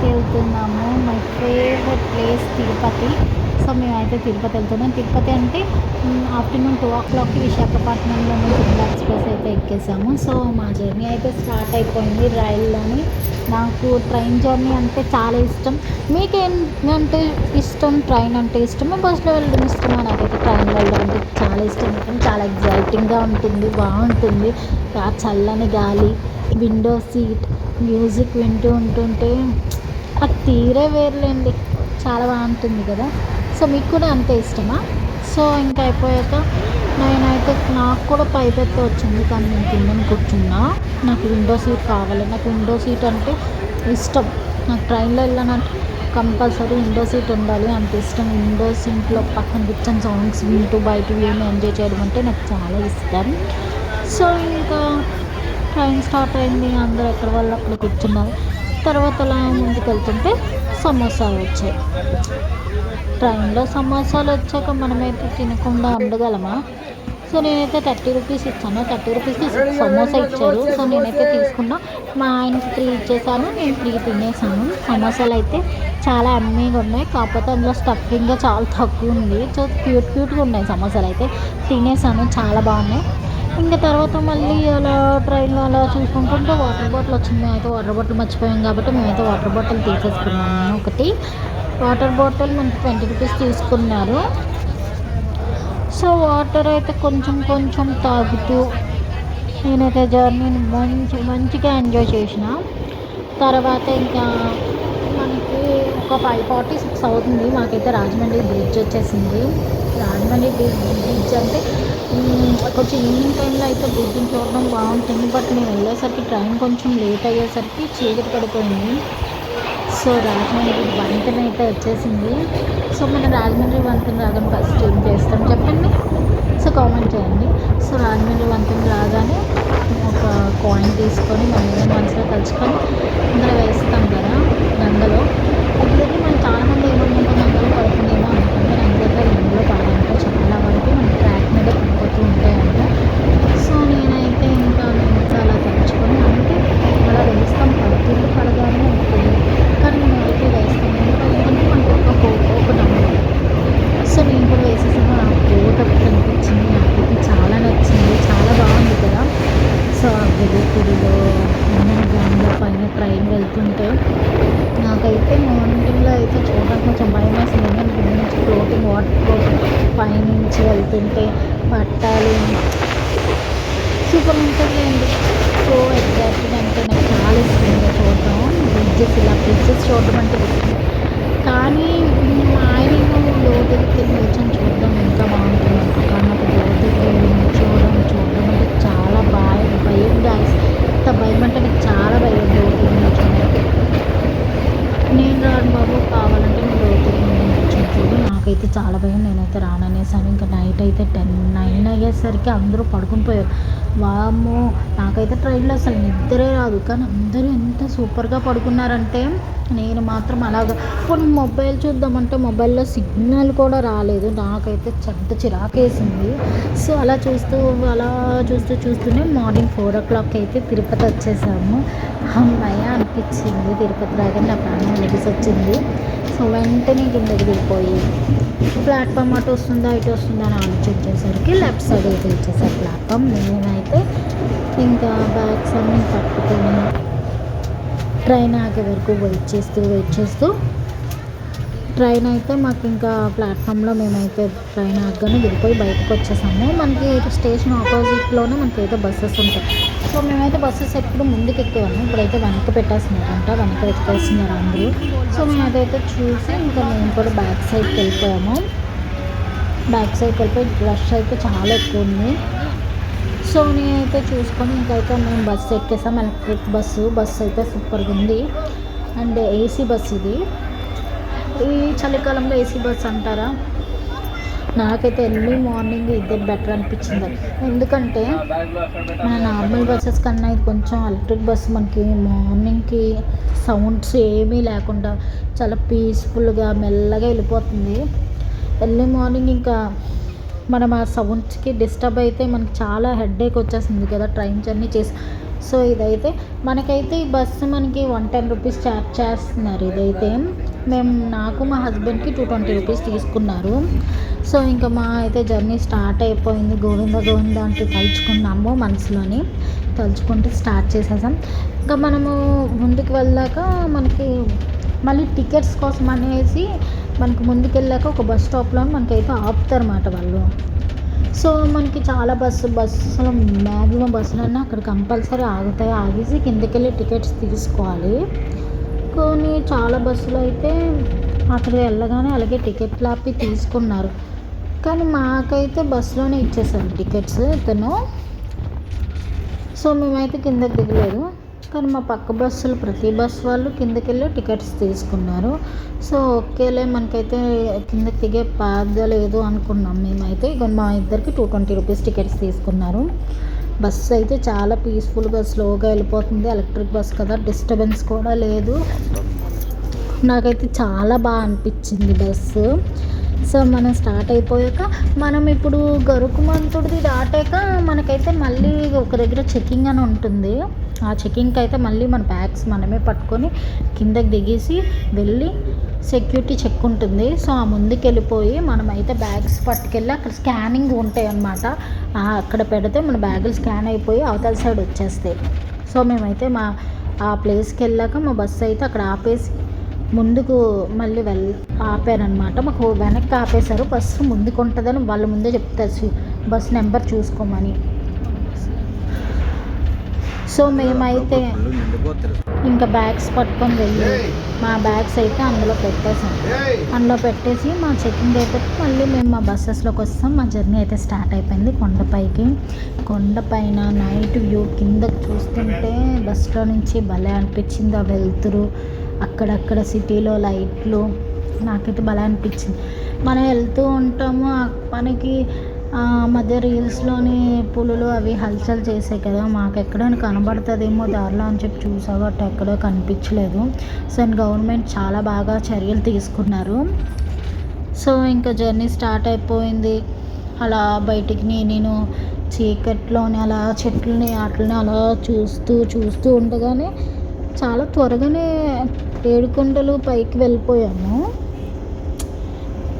తిరుపతి వెళ్తున్నాము. My favourite place Tirupati. So మేమైతే తిరుపతి వెళ్తున్నాం. తిరుపతి అంటే ఆఫ్టర్నూన్ టూ ఓ క్లాక్కి విశాఖపట్నంలో తిరుమల ఎక్స్ప్రెస్ అయితే ఎక్కేసాము. సో మా జర్నీ అయితే స్టార్ట్ అయిపోయింది రైల్లోని. నాకు ట్రైన్ జర్నీ అంటే చాలా ఇష్టం. మీకేంటంటే ఇష్టం? ట్రైన్ అంటే ఇష్టమే? బస్సులో వెళ్ళడం ఇష్టమా? నాకైతే ట్రైన్లో వెళ్ళడం అంటే చాలా ఇష్టం. చాలా ఎగ్జైటింగ్గా ఉంటుంది బాగుంటుంది. ఆ చల్లని గాలి విండో సీట్ మ్యూజిక్ వింటూ ఉంటుంటే ఆ తీరే వేరులేండి. చాలా బాగుంటుంది కదా. సో మీకు కూడా అంతే ఇష్టమా? సో ఇంకా అయిపోయాక నేనైతే నాకు కూడా పైపెత్త వచ్చింది. కానీ నేను కిందని కూర్చున్నా. నాకు విండో సీట్ కావాలి. నాకు విండో సీట్ అంటే ఇష్టం. నాకు ట్రైన్లో వెళ్ళానంటే కంపల్సరీ విండో సీట్ ఉండాలి. అంత ఇష్టం. విండో సీట్లో పక్కన కూర్చొని సాంగ్స్ వింటూ బయట వ్యూని ఎంజాయ్ చేయడం అంటే నాకు చాలా ఇష్టం. సో ఇంకా ట్రైన్ స్టార్ట్ అయింది. అందరూ ఎక్కడ వాళ్ళు అక్కడ కూర్చున్నారు. తర్వాత అలా ముందుకెళ్తుంటే సమోసాలు వచ్చాయి. ట్రైన్లో సమోసాలు వచ్చాక మనమైతే తినకుండా ఉండగలమా? సో నేనైతే థర్టీ రూపీస్ ఇచ్చాను. థర్టీ రూపీస్కి సమోసా ఇచ్చారు. సో నేనైతే తీసుకున్నా మా ఆయనకి త్రీ ఇచ్చేసాను. నేను త్రీ తినేసాను. సమోసాలు అయితే చాలా అమ్మీగా ఉన్నాయి. కాకపోతే అందులో స్టఫింగ్ చాలా తక్కువ ఉంది. సో క్యూట్ క్యూట్గా ఉన్నాయి సమోసాలు అయితే. తినేసాను. చాలా బాగున్నాయి. ఇంకా తర్వాత మళ్ళీ అలా ట్రైన్లో అలా చూసుకుంటుంటే వాటర్ బాటిల్ వచ్చింది. అయితే వాటర్ బాటిల్ మర్చిపోయాం కాబట్టి మేమైతే వాటర్ బాటిల్ తీసేసుకున్నాము. ఒకటి వాటర్ బాటిల్ మనకి ట్వంటీ రూపీస్ తీసుకున్నారు. సో వాటర్ అయితే కొంచెం కొంచెం తాగుతూ నేనైతే జర్నీని మంచి మంచిగా ఎంజాయ్ చేసిన. తర్వాత ఇంకా మనకి ఒక ఫైవ్ ఫార్టీ సిక్స్ అవుతుంది. మాకైతే రాజమండ్రి బ్రిడ్జ్ వచ్చేసింది. రాజమండ్రి బ్రిడ్జ్ అంటే కొంచెం ఈవినింగ్ టైంలో అయితే బుద్ధిని చూడడం బాగుంటుంది. బట్ నేను వెళ్ళేసరికి ట్రైన్ కొంచెం లేట్ అయ్యేసరికి చీకటి పడిపోయింది. సో రాజమండ్రి వంతెన అయితే వచ్చేసింది. సో మన రాజమండ్రి వంతెన రాగానే ఫస్ట్ ఏం చేస్తాం. చెప్పండి. సో కామెంట్ చేయండి. సో రాజమండ్రి వంతెన రాగానే ఒక కాయిన్ తీసుకొని మనం మనసులో తలుచుకొని అందులో వేస్తాం కదా గంగలో అట్లయితే మనం చాలామంది ఏమనుకుంటాం గంగలో పడుతుందేమో అనుకుంటే నిజంగా గంగలో పడాలంటే చాలా వరకు మన ట్రాక్ మీద పడిపోతూ ఉంటాయంట సో నేనైతే ఇంకా ఇంకా అలా తలుచుకొని అంటే అలా వేస్తాం పడుతుంది పడగానే ఉంటుంది కానీ నేను అయితే వేస్తాను ఎందుకంటే మనకు ఒక కోట ఒక నమ్మకం సో నేను కూడా వేసేసాను ఆ కోట కనిపించింది నాకైతే చాలా నచ్చింది చాలా బాగుంది కదా సో ఆ వెలుతురులో గంగా పైన ట్రైన్ వెళ్తుంటే అయితే మార్నింగ్లో అయితే చూడడానికి కొంచెం భయం వేసింది. ఎందుకంటే కింద నుంచి ఫ్లోటింగ్ వాటర్ ఫ్లోటింగ్ పైనుంచి వెళ్తుంటే పట్టాలు సూపర్ ఉంటుంది అండి. సో ఎగ్జాక్ట్గా అంటే నాకు చాలా ఇష్టంగా చూడటం బ్రిడ్జెస్ ఇలా బ్రిడ్జెస్ చూడడం అంటే ఇష్టం. కానీ మా ఆయన లోతుకి కూర్చొని చూడడం ఇంకా బాగుంటుంది. కానీ నాకు లోతుకి వెళ్ళి చూడడం చూడడం అంటే చాలా భయం భయం గాయస్ అంత భయం అంటే నాకు చాలా భయం లోతుకి కూర్చొని నేను రాను బాబు కావాలంటే నేను లోతుకి కూర్చొని చూడు నాకైతే చాలా భయం. నేనైతే రాననేసాను. ఇంకా నైట్ అయితే టెన్ నైన్ అయ్యేసరికి అందరూ పడుకుని పోయారు. వామ్మో నాకైతే ట్రైన్లో అసలు నిద్రే రాదు. కానీ అందరూ ఎంత సూపర్గా పడుకున్నారంటే నేను మాత్రం అలాగ. కొన్ని మొబైల్ చూద్దామంటే మొబైల్లో సిగ్నల్ కూడా రాలేదు. నాకైతే చెడ్డ చిరాకేసింది. సో అలా చూస్తూ అలా చూస్తూ చూస్తూనే మార్నింగ్ ఫోర్ ఓ క్లాక్ అయితే తిరుపతి వచ్చేసాము. అమ్మాయి అనిపించింది. తిరుపతి రాగానే నా ప్రాణం లెగిసి వచ్చింది సో వెంటనే కిందకి దిగిపోయి ప్లాట్ఫామ్ అటు వస్తుందా ఇటు వస్తుందా అని ఆలోచించేసరికి లెఫ్ట్ సైడ్ అయితే ఇచ్చేసారు ప్లాట్ఫామ్. నేనైతే ఇంకా బ్యాగ్స్ అన్నీ పట్టుకొని ట్రైన్ ఆగే వరకు వెయిట్ చేస్తూ వెయిట్ చేస్తూ ట్రైన్ అయితే మాకు ఇంకా ప్లాట్ఫామ్లో మేమైతే ట్రైన్ ఆగగానే దిగిపోయి బయటకు వచ్చేసాము. మనకి స్టేషన్ ఆపోజిట్లోనే మనకైతే బస్సెస్ ఉంటాయి. సో మేమైతే బస్సెస్ ఎప్పుడు ముందుకు ఎక్కేవాళ్ళం. ఇప్పుడైతే వెనక పెట్టేస్తున్నారంట. వెనక ఎక్కేస్తున్నారు అందరూ. సో మేము అదైతే చూసి ఇంకా మేము కూడా బ్యాక్ సైడ్కి వెళ్ళిపోయాము. బ్యాక్ సైడ్కి వెళ్ళిపోయి రష్ అయితే చాలా ఎక్కువ ఉంది. సో అయితే చూసుకొని ఇంకైతే మేము బస్సు ఎక్కేసాం. ఎలక్ట్రిక్ బస్సు బస్సు అయితే సూపర్గా ఉంది. అండ్ ఏసీ బస్ ఇది. ఈ చలికాలంలో ఏసీ బస్ అంటారా? నాకైతే ఎర్లీ మార్నింగ్ ఇదే బెటర్ అనిపించింది. ఎందుకంటే మన నార్మల్ బస్సెస్ కన్నా ఇది కొంచెం ఎలక్ట్రిక్ బస్ మనకి మార్నింగ్కి సౌండ్స్ ఏమీ లేకుండా చాలా పీస్ఫుల్గా మెల్లగా వెళ్ళిపోతుంది. ఎర్లీ మార్నింగ్ ఇంకా మనం ఆ సౌండ్స్కి డిస్టర్బ్ అయితే మనకి చాలా హెడేక్ వచ్చేసింది కదా ట్రైన్ జర్నీ చేసి. సో ఇదైతే మనకైతే ఈ బస్సు మనకి వన్ టెన్ రూపీస్ ఛార్జ్ చేస్తున్నారు. ఇదైతే మేము నాకు మా హస్బెండ్కి టూ ట్వంటీ రూపీస్ తీసుకున్నారు. సో ఇంకా మా అయితే జర్నీ స్టార్ట్ అయిపోయింది. గోవింద గోవింద అంటూ తలుచుకున్నాము మనసులోని. తలుచుకుంటూ స్టార్ట్ చేసేసాం. ఇంకా మనము ముందుకు వెళ్ళాక మనకి మళ్ళీ టికెట్స్ కోసం అనేసి మనకు ముందుకెళ్ళాక ఒక బస్ స్టాప్లో మనకైతే ఆపుతారు అన్నమాట వాళ్ళు. సో మనకి చాలా బస్సు బస్సులో మ్యాక్సిమం బస్సులన్నీ అక్కడ కంపల్సరీ ఆగుతాయి. ఆగేసి కిందకెళ్ళి టికెట్స్ తీసుకోవాలి. కొన్ని చాలా బస్సులు అయితే అక్కడ వెళ్ళగానే అలాగే టికెట్లు ఆపి తీసుకున్నారు. కానీ మాకైతే బస్సులోనే ఇచ్చేసారు టికెట్స్ ఇతను. సో మేమైతే కిందకి దిగలేదు. కానీ మా పక్క బస్సులు ప్రతి బస్ వాళ్ళు కిందకి వెళ్ళి టికెట్స్ తీసుకున్నారు. సో ఓకేలే మనకైతే కిందకి దిగే బాధ లేదు అనుకున్నాం. మేమైతే ఇక మా ఇద్దరికి టూ ట్వంటీ రూపీస్ టికెట్స్ తీసుకున్నారు. బస్సు అయితే చాలా పీస్ఫుల్గా స్లోగా వెళ్ళిపోతుంది. ఎలక్ట్రిక్ బస్ కదా డిస్టర్బెన్స్ కూడా లేదు. నాకైతే చాలా బాగా అనిపించింది బస్సు. సో మనం స్టార్ట్ అయిపోయాక మనం ఇప్పుడు గరుకుమంతుడిది దాటాక మనకైతే మళ్ళీ ఒక దగ్గర చెకింగ్ అని ఉంటుంది. ఆ చెకింగ్కి అయితే మళ్ళీ మన బ్యాగ్స్ మనమే పట్టుకొని కిందకి దిగేసి వెళ్ళి సెక్యూరిటీ చెక్ ఉంటుంది. సో ఆ ముందుకు వెళ్ళిపోయి మనమైతే బ్యాగ్స్ పట్టుకెళ్ళి అక్కడ స్కానింగ్ ఉంటాయి అన్నమాట అక్కడ పెడితే మన బ్యాగులు స్కాన్ అయిపోయి అవతల సైడ్ వచ్చేస్తాయి. సో మేమైతే మా ఆ ప్లేస్కి వెళ్ళాక మా బస్సు అయితే అక్కడ ఆపేసి ముందుకు మళ్ళీ వెళ్ ఆపారనమాట మాకు వెనక్కి ఆపేశారు. బస్సు ముందుకు ఉంటుందని వాళ్ళ ముందే చెప్తారు. బస్ నెంబర్ చూసుకోమని. సో మేమైతే ఇంకా బ్యాగ్స్ పట్టుకొని వెళ్ళి. మా బ్యాగ్స్ అయితే అందులో పెట్టేసాం అందులో పెట్టేసి మా చెకింగ్ అయిపోతే మళ్ళీ మేము మా బస్సెస్లోకి వస్తాం. మా జర్నీ అయితే స్టార్ట్ అయిపోయింది కొండపైకి. కొండపైన నైట్ వ్యూ కింద చూస్తుంటే బస్సులో నుంచి భలే అనిపించింది ఆ వెళ్తురు అక్కడక్కడ సిటీలో లైట్లు. నాకైతే భలే అనిపించింది. మనం వెళ్తూ ఉంటాము. మనకి మధ్య రీల్స్లోని పులులు అవి హల్చల్ చేసాయి కదా మాకు ఎక్కడైనా కనబడుతుందేమో దారిలో అని చెప్పి చూసా బట్ ఎక్కడో కనిపించలేదు. సో గవర్నమెంట్ చాలా బాగా చర్యలు తీసుకున్నారు. సో ఇంకా జర్నీ స్టార్ట్ అయిపోయింది. అలా బయటికి నేను చీకట్లోని అలా చెట్లని వాటిని అలా చూస్తూ చూస్తూ ఉండగానే చాలా త్వరగానే ఏడుకొండలు పైకి వెళ్ళిపోయాము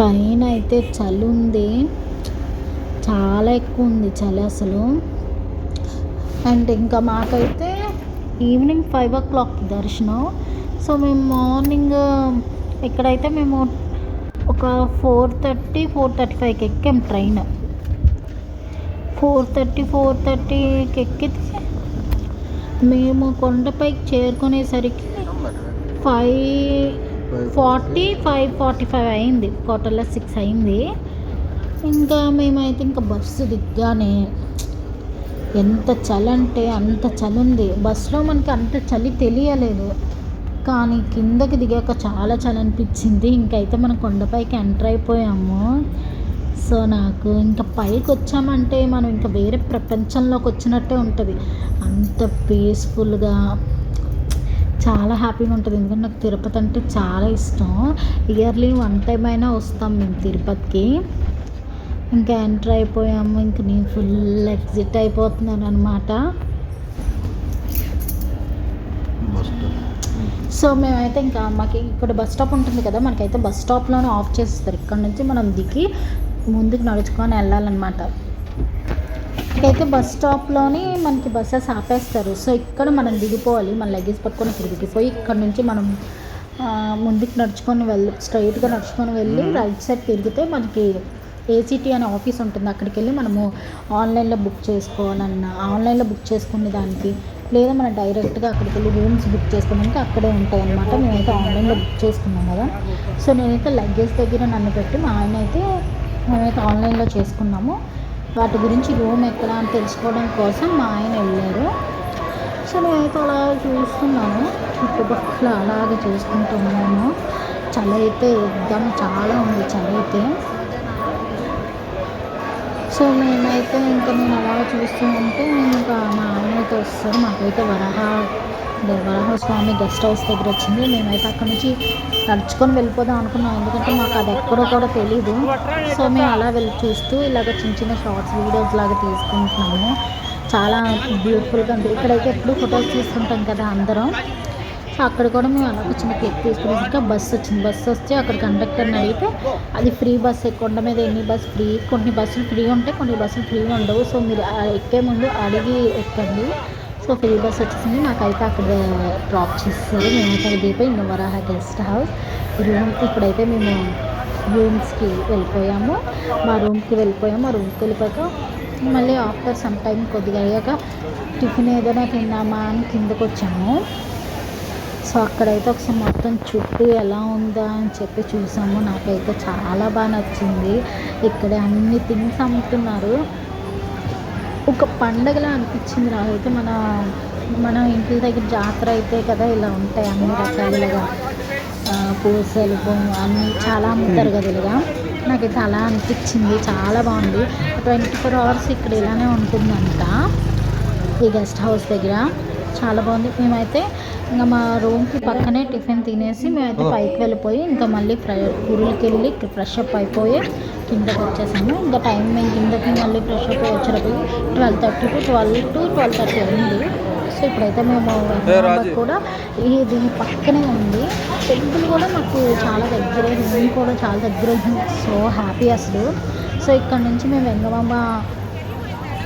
పైన అయితే చలి ఉంది. చాలా ఎక్కువ ఉంది చలి అసలు. అండ్ ఇంకా మాకైతే ఈవినింగ్ ఫైవ్ ఓ క్లాక్ దర్శనం. సో మేము మార్నింగ్ ఇక్కడైతే మేము ఒక ఫోర్ థర్టీ ఫోర్ థర్టీ ఫైవ్కి ఎక్కాం ట్రైన్. ఫోర్ థర్టీ ఫోర్ థర్టీకి ఎక్కితే మేము కొండపైకి చేరుకునేసరికి five forty five forty five అయింది. టోటల్గా సిక్స్ అయింది. ఇంకా మేమైతే ఇంకా బస్సు దిగ్గానే. ఎంత చలి అంటే అంత చలి ఉంది బస్సులో మనకి అంత చలి తెలియలేదు. కానీ కిందకి దిగాక చాలా చలి అనిపించింది ఇంకైతే మనం కొండపైకి ఎంటర్ అయిపోయాము. సో నాకు ఇంకా పైకి వచ్చామంటే మనం ఇంకా వేరే ప్రపంచంలోకి వచ్చినట్టే ఉంటుంది. అంత పీస్ఫుల్గా చాలా హ్యాపీగా ఉంటుంది. ఎందుకంటే నాకు తిరుపతి అంటే చాలా ఇష్టం. ఇయర్లీ వన్ టైం అయినా వస్తాం మేము తిరుపతికి. ఇంకా ఎంటర్ అయిపోయాము. ఇంక నేను ఫుల్ ఎగ్జిట్ అయిపోతున్నాను అనమాట సో మేమైతే ఇంకా మాకు ఇక్కడ బస్ స్టాప్ ఉంటుంది కదా మనకైతే బస్ స్టాప్లోనే ఆఫ్ చేస్తారు ఇక్కడ నుంచి మనం దిగి ముందుకు నడుచుకొని వెళ్ళాలన్నమాట. ఇక్కడైతే బస్ స్టాప్లోని మనకి బస్సెస్ ఆపేస్తారు. సో ఇక్కడ మనం దిగిపోవాలి. మన లగేజ్ పట్టుకొని ఇక్కడ దిగిపోయి ఇక్కడ నుంచి మనం ముందుకు నడుచుకొని వెళ్ళి స్ట్రైట్గా నడుచుకొని వెళ్ళి రైట్ సైడ్ తిరిగితే మనకి ఏసీటీ అనే ఆఫీస్ ఉంటుంది. అక్కడికి వెళ్ళి మనము ఆన్లైన్లో బుక్ చేసుకోవాలన్నా ఆన్లైన్లో బుక్ చేసుకునే దానికి లేదా మనం డైరెక్ట్గా అక్కడికి వెళ్ళి రూమ్స్ బుక్ చేసుకోవడానికి అక్కడే ఉంటాయి అనమాట మేమైతే ఆన్లైన్లో బుక్ చేసుకున్నాం కదా. సో నేనైతే లగేజ్ దగ్గర నన్ను పెట్టి మా ఆయన అయితే మేమైతే ఆన్లైన్లో చేసుకున్నాము. వాటి గురించి రూమ్ ఎక్కడ అని తెలుసుకోవడం కోసం మా ఆయన వెళ్ళారు. సో నేనైతే అలా చూస్తున్నాను. చుట్టుపక్కల అలాగే చూసుకుంటున్నాను చలి అయితే ఎగ్దాం చాలా ఉంది చలి అయితే. సో మేమైతే ఇంకా నేను అలా చూస్తూ ఉంటే నేను ఇంకా మా ఆయన అయితే వస్తారు. మాకైతే వరహ వరహ స్వామి గెస్ట్ హౌస్ దగ్గర వచ్చింది. మేమైతే అక్కడ నుంచి నడుచుకొని వెళ్ళిపోదాం అనుకున్నాం. ఎందుకంటే మాకు అది ఎక్కడో కూడా తెలీదు. సో మేము అలా వెళ్ళి చూస్తూ ఇలాగ చిన్న చిన్న షార్ట్స్ వీడియోస్ లాగా తీసుకుంటున్నాము. చాలా బ్యూటిఫుల్గా ఉంది. ఇక్కడైతే ఎప్పుడు ఫొటోస్ తీసుకుంటాం కదా అందరం. అక్కడ కూడా మేము అలాగ చిన్న క్లిక్ తీసుకునేసాక బస్సు వచ్చింది. బస్సు వస్తే అక్కడ కండక్టర్ని అడిగితే అది ఫ్రీ బస్సు కొండ మీద ఎన్ని బస్సు ఫ్రీ కొన్ని బస్సులు ఫ్రీ ఉంటాయి కొన్ని బస్సులు ఫ్రీ ఉండవు. సో మీరు ఎక్కే ముందు అడిగి ఎక్కండి. సో ఫ్రీ బస్ వచ్చేసింది. మాకైతే అక్కడ డ్రాప్ చేస్తారు మేమైతే అది దిగిపోయి ఇన్నోవరా గెస్ట్ హౌస్ రూమ్ ఇప్పుడైతే మేము రూమ్స్కి వెళ్ళిపోయాము. మా రూమ్కి వెళ్ళిపోయాము. మా రూమ్కి వెళ్ళిపోయాక మళ్ళీ ఆఫ్టర్ సమ్ టైం కొద్దిగా అయ్యాక టిఫిన్ ఏదైనా తిన్నామా అని కిందకు వచ్చాము సో అక్కడైతే ఒకసారి మొత్తం చుట్టూ ఎలా ఉందా అని చెప్పి చూసాము. నాకైతే చాలా బాగా నచ్చింది. ఇక్కడ అన్ని థింగ్స్ అమ్ముతున్నారు. ఒక పండగలా అనిపించింది నాకైతే. మన మన ఇంటి దగ్గర జాతర అయితే కదా ఇలా ఉంటాయి అన్ని రకాలుగా. పూసలు బొమ్మ అన్నీ చాలా అమ్ముతారు కదా ఇలాగా నాకైతే అలా అనిపించింది. చాలా బాగుంది. ట్వంటీ ఫోర్ అవర్స్ ఇక్కడ ఇలానే ఉంటుందంట. ఈ గెస్ట్ హౌస్ దగ్గర. చాలా బాగుంది. మేమైతే ఇంకా మా రూమ్కి పక్కనే టిఫిన్ తినేసి మేమైతే పైకి వెళ్ళిపోయి ఇంకా మళ్ళీ ఫ్రై ఊరికి వెళ్ళి ఫ్రెష్ అప్ అయిపోయి కిందకి వచ్చేసాము. ఇంకా టైం మేము కిందకి మళ్ళీ ఫ్రెష్ అప్ వచ్చేటప్పుడు twelve thirty to twelve to twelve thirty అయింది. సో ఇప్పుడైతే మేము కూడా ఈ దీని పక్కనే ఉంది. టెంపుల్ కూడా మాకు చాలా దగ్గర రూమ్ కూడా చాలా దగ్గర ఉంది సో హ్యాపీ అసలు. సో ఇక్కడ నుంచి మేము వెంగమాంబ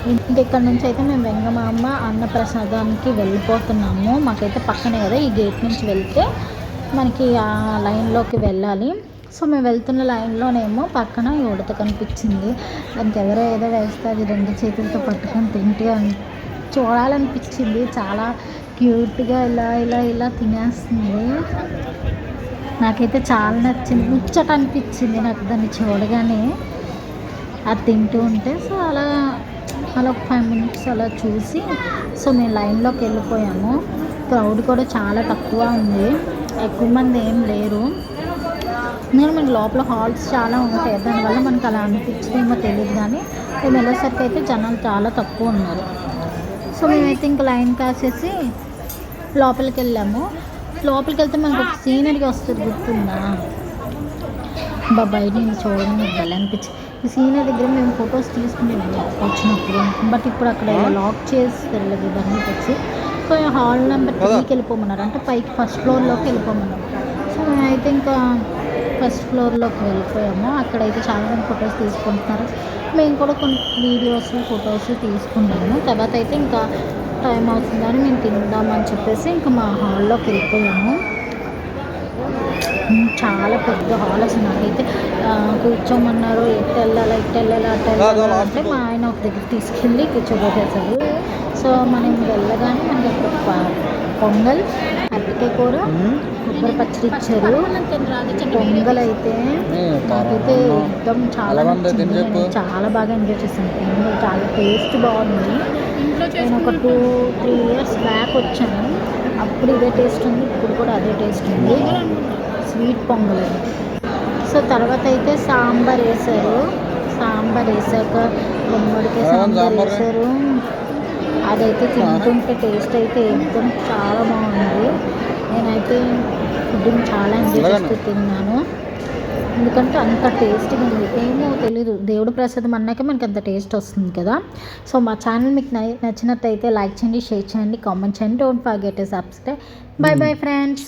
ఇంక నుంచి అయితే మేము వెంగమాంబ అన్నప్రసాదానికి వెళ్ళిపోతున్నాము. మాకైతే పక్కనే కదా ఈ గేట్ నుంచి వెళ్తే మనకి ఆ లైన్లోకి వెళ్ళాలి. సో మేము వెళ్తున్న లైన్లోనేమో పక్కన ఈ ఉడత కనిపించింది. దానికి ఎవరో ఏదో వేస్తే అది రెండు చేతులతో పట్టుకొని తింటే అని- చూడాలనిపించింది. చాలా క్యూట్గా ఇలా ఇలా ఇలా తినేస్తుంది. నాకైతే చాలా నచ్చింది. ముచ్చట అనిపించింది నాకు దాన్ని చూడగానే. అది తింటూ ఉంటే సో అలా అలా ఒక ఫైవ్ మినిట్స్ అలా చూసి సో మేము లైన్లోకి వెళ్ళిపోయాము. క్రౌడ్ కూడా చాలా తక్కువ ఉంది. ఎక్కువ మంది ఏం లేరు. నేను మనకి లోపల హాల్స్ చాలా ఉంటాయి. దానివల్ల మనకు అలా అనిపించిందేమో తెలియదు కానీ మేము వెళ్ళేసరికి అయితే జనాలు చాలా తక్కువ ఉన్నారు. సో మేమైతే ఇంకా లైన్ కాసేసి లోపలికి వెళ్ళాము. లోపలికి వెళ్తే మనకు ఒక సీనరీ వస్తుంది గుర్తుందా? బాబాయ్ నేను చూడగానే భలే అనిపించింది. ఈ సీనరీ దగ్గర మేము ఫొటోస్ తీసుకుని వచ్చినప్పుడు బట్ ఇప్పుడు అక్కడ లాక్ చేసి వెళ్ళదు ఇవన్నీ తెచ్చి. సో హాల్ నెంబర్ త్రీకి వెళ్ళిపోమన్నారు. అంటే పైకి ఫస్ట్ ఫ్లోర్లోకి వెళ్ళిపోమన్నారు. సో మేమైతే ఇంకా ఫస్ట్ ఫ్లోర్లోకి వెళ్ళిపోయాము. అక్కడైతే చాలామంది ఫొటోస్ తీసుకుంటున్నారు. మేము కూడా కొన్ని వీడియోస్ ఫొటోస్ తీసుకున్నాము. తర్వాత అయితే ఇంకా టైం అవుతుందని మేము తిందామని చెప్పేసి ఇంకా మా హాల్లోకి వెళ్ళిపోయాము. చాలా పెద్ద హాల్ అసలు నాకైతే కూర్చోమన్నారు ఎటు వెళ్ళాలా ఇటు వెళ్ళాలా అటు వెళ్ళాలా అంటే మా ఆయన ఒక దగ్గర తీసుకెళ్ళి కూర్చోబెట్టేశారు సో మనం వెళ్ళగానే మనకి అక్కడ పొంగల్ అరటికాయ కూర కొబ్బరి పచ్చడి ఇచ్చారు. పొంగల్ అయితే నాకైతే మొత్తం చాలా నచ్చింది. చాలా బాగా ఎంజాయ్ చేశాను. పొంగల్ చాలా టేస్ట్ బాగుంది. నేను ఒక టూ త్రీ ఇయర్స్ బ్యాక్ వచ్చాను. అప్పుడు ఇదే టేస్ట్ ఉంది. ఇప్పుడు కూడా అదే టేస్ట్ ఉంది. స్వీట్ పొంగల్ అది సో తర్వాత అయితే సాంబార్ వేశారు సాంబార్ వేసాక గుమ్మడికాయ సాంబార్ వేశారు అదైతే తింటుంటే టేస్ట్ అయితే एकदम చాలా బాగుంది నేనైతే ఫుడ్ని చాలా ఎంజాయ్ చేస్తూ తిన్నాను ఎందుకంటే అంత టేస్ట్గా ఉంది ఏమో తెలీదు దేవుడు ప్రసాదం అన్నాక మనకి అంత టేస్ట్ వస్తుంది కదా సో మా ఛానల్ మీకు నచ్చినట్టయితే లైక్ చేయండి షేర్ చేయండి కామెంట్ చేయండి don't forget subscribe bye bye friends